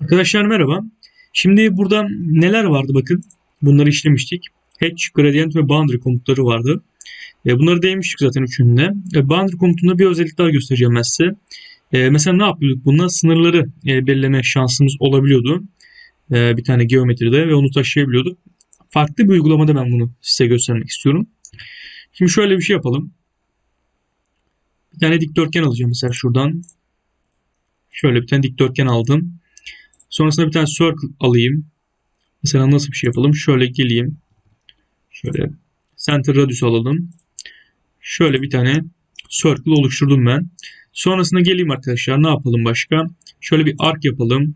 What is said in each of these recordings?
Arkadaşlar merhaba. Şimdi burada neler vardı bakın. Bunları işlemiştik. Hatch, Gradient ve Boundary komutları vardı. E, bunları değinmiştik zaten üçünde. E, boundary komutunda bir özellik daha göstereceğim ben size. E, mesela ne yapıyorduk? Bununla sınırları e, belirleme şansımız olabiliyordu. E, bir tane geometride ve onu taşıyabiliyorduk. Farklı bir uygulamada ben bunu size göstermek istiyorum. Şimdi şöyle bir şey yapalım. Bir tane dikdörtgen alacağım mesela şuradan. Şöyle bir tane dikdörtgen aldım. Sonrasında bir tane circle alayım. Mesela nasıl bir şey yapalım? Şöyle geleyim. Şöyle center radius alalım. Şöyle bir tane circle oluşturdum ben. Sonrasında geleyim arkadaşlar. Ne yapalım başka? Şöyle bir arc yapalım.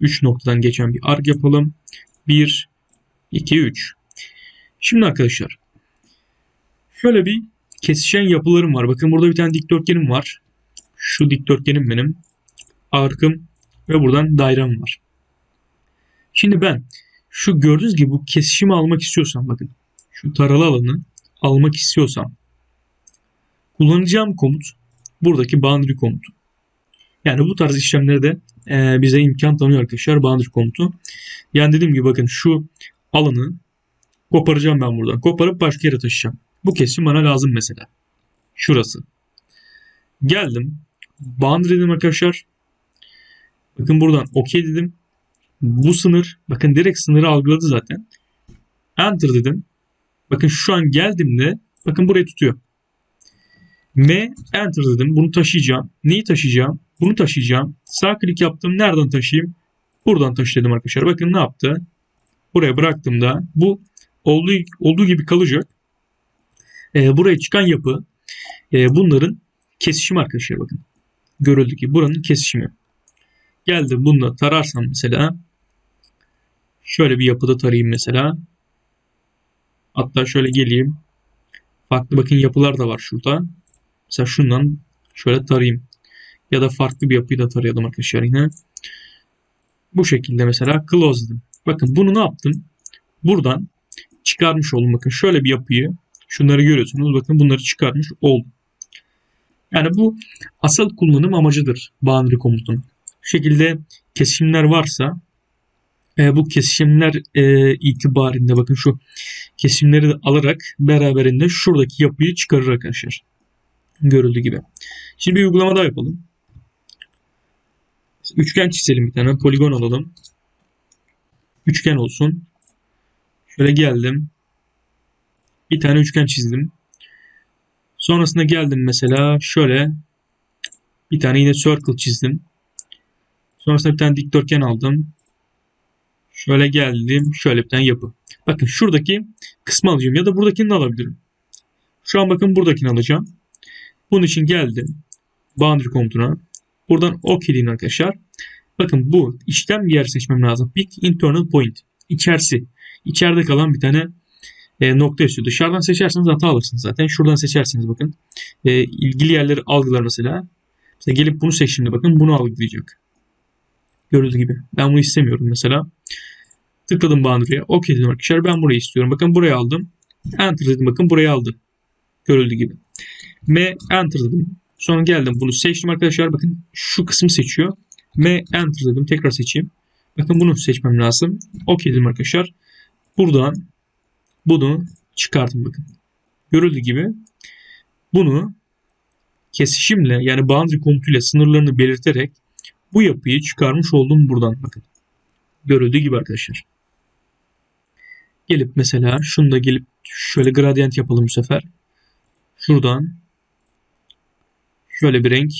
3 noktadan geçen bir arc yapalım. 1, 2, 3. Şimdi arkadaşlar. Şöyle bir kesişen yapılarım var. Bakın burada bir tane dikdörtgenim var. Şu dikdörtgenim benim. Arkım ve buradan dairem var. Şimdi ben şu gördüğünüz gibi bu kesişimi almak istiyorsam bakın şu taralı alanı almak istiyorsam kullanacağım komut buradaki boundary komutu. Yani bu tarz işlemlere de e, bize imkan tanıyor arkadaşlar boundary komutu. Yani dediğim gibi bakın şu alanı koparacağım ben buradan. Koparıp başka yere taşıyacağım. Bu kesim bana lazım mesela. Şurası. Geldim. Boundary dedim arkadaşlar. Bakın buradan OK dedim. Bu sınır. Bakın direkt sınırı algıladı zaten. Enter dedim. Bakın şu an geldiğimde bakın burayı tutuyor. M enter dedim. Bunu taşıyacağım. Neyi taşıyacağım? Bunu taşıyacağım. Sağ klik yaptım. Nereden taşıyayım? Buradan taşı dedim arkadaşlar. Bakın ne yaptı? Buraya bıraktığımda bu olduğu, olduğu gibi kalacak. Ee, buraya çıkan yapı e, bunların kesişimi arkadaşlar bakın. Görüldü ki buranın kesişimi. Geldim bunu tararsam mesela şöyle bir yapıda tarayayım mesela. Hatta şöyle geleyim. Farklı bakın yapılar da var şurada. Mesela şundan şöyle tarayayım. Ya da farklı bir yapıyı da tarayalım arkadaşlar yine. Bu şekilde mesela close dedim. Bakın bunu ne yaptım? Buradan çıkarmış oldum. Bakın şöyle bir yapıyı şunları görüyorsunuz. Bakın bunları çıkarmış oldum. Yani bu asıl kullanım amacıdır boundary komutun. Şu şekilde kesişimler varsa e, bu kesişimler e, itibarinde bakın şu kesimleri de alarak beraberinde şuradaki yapıyı çıkarır arkadaşlar. Görüldüğü gibi. Şimdi bir uygulama daha yapalım. Üçgen çizelim bir tane. Poligon alalım. Üçgen olsun. Şöyle geldim. Bir tane üçgen çizdim. Sonrasında geldim mesela şöyle bir tane yine circle çizdim. Sonrasında bir tane dikdörtgen aldım. Şöyle geldim. Şöyle bir tane yapı. Bakın şuradaki kısmı alacağım ya da buradakini de alabilirim. Şu an bakın buradakini alacağım. Bunun için geldim. Boundary komutuna. Buradan OK deyin arkadaşlar. Bakın bu işlem bir yer seçmem lazım. Pick internal point. İçerisi. İçeride kalan bir tane e, nokta istiyor. Dışarıdan seçerseniz hata alırsınız zaten. Şuradan seçerseniz bakın. E, ilgili yerleri algılar mesela. Mesela gelip bunu seç şimdi bakın. Bunu algılayacak. Gördüğünüz gibi. Ben bunu istemiyorum mesela. Tıkladım boundary'e. OK dedim arkadaşlar. Ben burayı istiyorum. Bakın burayı aldım. Enter dedim. Bakın burayı aldı. Görüldüğü gibi. M enter dedim. Sonra geldim bunu seçtim arkadaşlar. Bakın şu kısmı seçiyor. M enter dedim. Tekrar seçeyim. Bakın bunu seçmem lazım. OK dedim arkadaşlar. Buradan bunu çıkardım bakın. Görüldüğü gibi bunu kesişimle yani boundary komutuyla sınırlarını belirterek bu yapıyı çıkarmış oldum buradan bakın. Görüldüğü gibi arkadaşlar. Gelip mesela şunu da gelip şöyle gradient yapalım bu sefer. Şuradan şöyle bir renk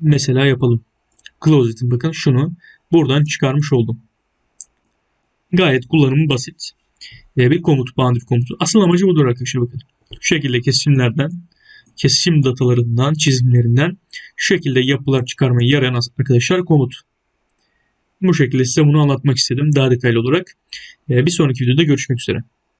mesela yapalım. Closet'in bakın şunu buradan çıkarmış oldum. Gayet kullanımı basit. Bir komut, boundary komutu. Asıl amacı budur arkadaşlar bakın. Şu şekilde kesimlerden kesişim datalarından, çizimlerinden şu şekilde yapılar çıkarmaya yarayan arkadaşlar komut. Bu şekilde size bunu anlatmak istedim daha detaylı olarak. Bir sonraki videoda görüşmek üzere.